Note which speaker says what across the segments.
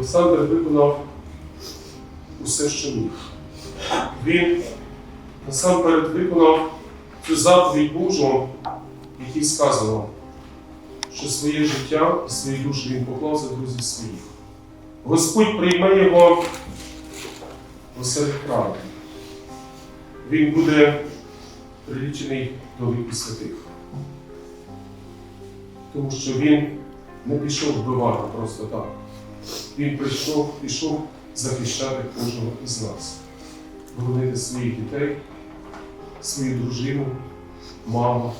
Speaker 1: Олександр виконав усе, що міг. Він насамперед виконав цю заповідь Божу, в якій сказано, що своє життя і свої душі він поклав за друзів своїх. Господь прийме його посеред правди. Він буде прилічений до віку святих. Тому що він не пішов вбивати просто так. Він прийшов, пішов захищати кожного із нас, боронити своїх дітей, свою дружину, маму,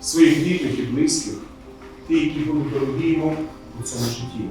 Speaker 1: своїх рідних і близьких, ті, які були дорогі йому у цьому житті.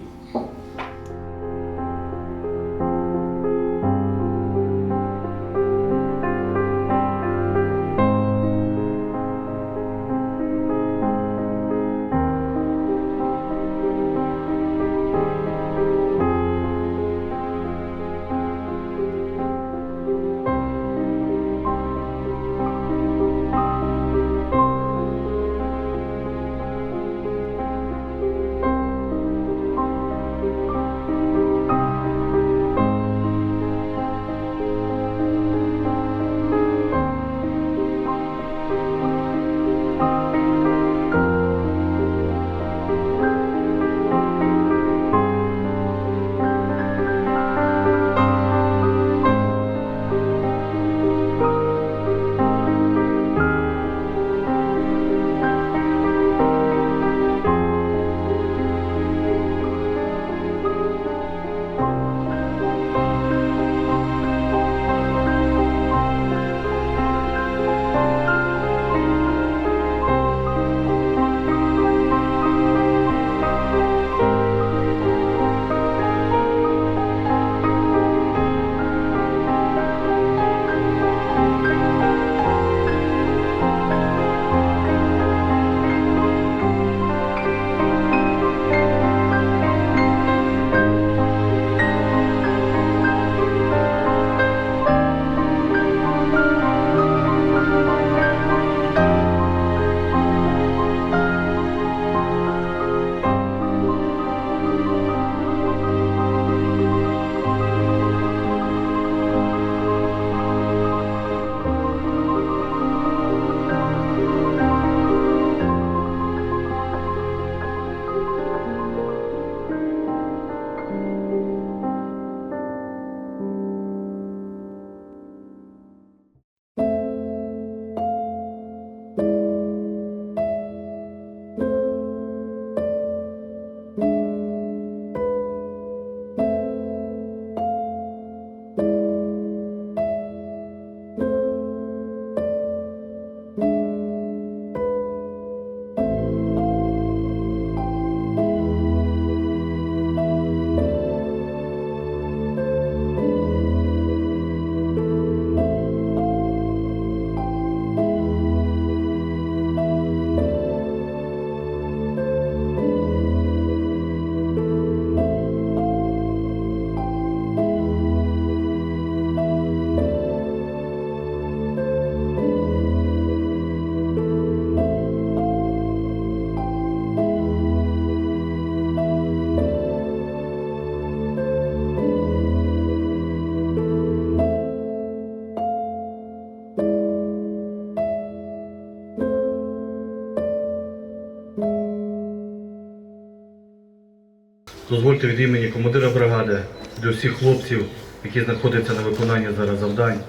Speaker 2: Дозвольте від імені командира бригади для всіх хлопців, які знаходяться на виконанні зараз завдань,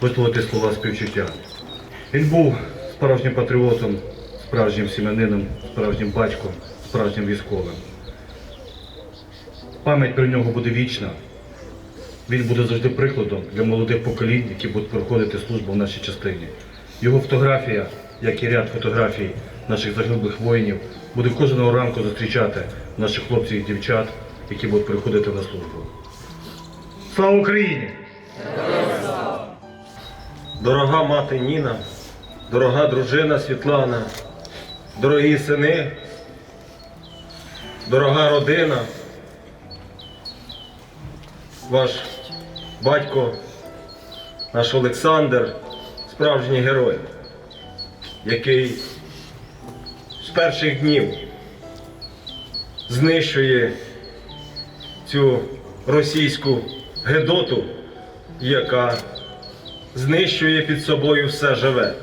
Speaker 2: висловити слова співчуття. Він був справжнім патріотом, справжнім сім'янином, справжнім батьком, справжнім військовим. Пам'ять про нього буде вічна. Він буде завжди прикладом для молодих поколінь, які будуть проходити службу в нашій частині. Його фотографія, як і ряд фотографій наших загиблих воїнів, буде кожного ранку зустрічати наших хлопців і дівчат, які будуть приходити на службу. Слава Україні!
Speaker 3: Дорога мати Ніна, дорога дружина Світлана, дорогі сини, дорога родина, ваш батько, наш Олександр, справжній герой, який перших днів знищує цю російську гедоту, яка знищує під собою все живе.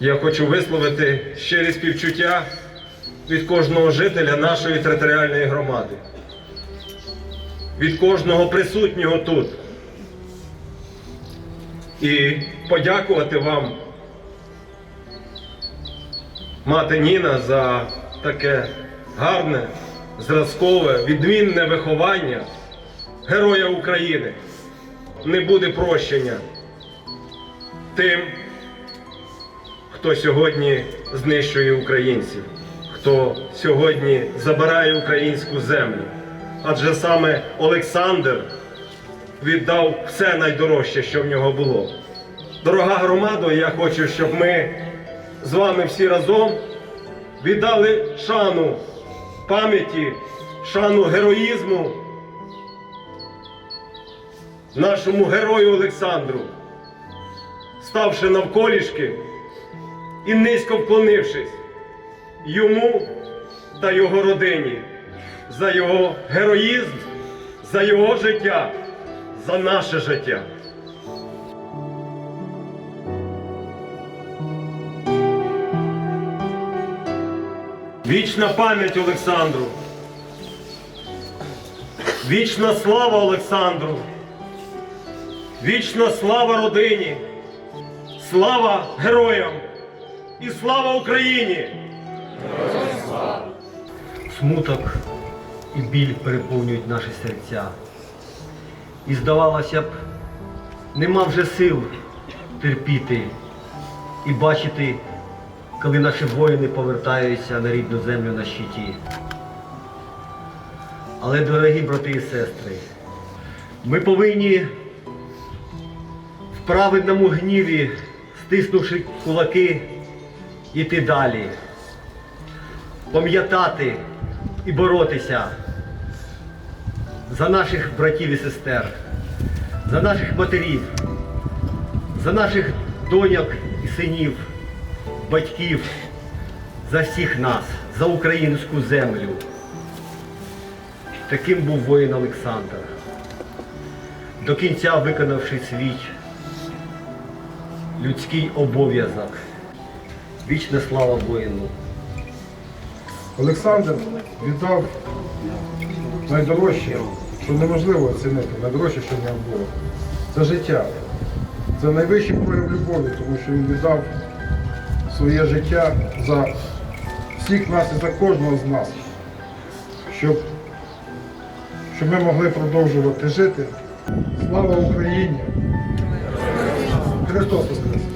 Speaker 3: Я хочу висловити щирі співчуття від кожного жителя нашої територіальної громади, від кожного присутнього тут. І подякувати вам, мати Ніна, за таке гарне, зразкове, відмінне виховання Героя України. Не буде прощення тим, хто сьогодні знищує українців, хто сьогодні забирає українську землю. Адже саме Олександр віддав все найдорожче, що в нього було. Дорога громада, я хочу, щоб ми з вами всі разом віддали шану пам'яті, шану героїзму нашому герою Олександру, ставши навколішки і низько вклонившись йому та його родині за його героїзм, за його життя, за наше життя. Вічна пам'ять Олександру. Вічна слава Олександру. Вічна слава родині. Слава героям і слава Україні!
Speaker 4: Смуток і біль переповнюють наші серця. І здавалося б, нема вже сил терпіти і бачити, коли наші воїни повертаються на рідну землю на щиті. Але, дорогі брати і сестри, ми повинні в праведному гніві, стиснувши кулаки, йти далі пам'ятати і боротися за наших братів і сестер, за наших матерів, за наших доньок і синів, батьків, за всіх нас, за українську землю. Таким був воїн Олександр, до кінця виконавши свій людський обов'язок. Вічна слава воїну!
Speaker 5: Олександр віддав найдорожче, що неможливо оцінити, найдорожче, що нього було. Це життя. Це найвищий прояв любові, тому що він віддав своє життя за всіх нас і за кожного з нас, щоб, щоб ми могли продовжувати жити. Слава Україні! Христос Воскрес!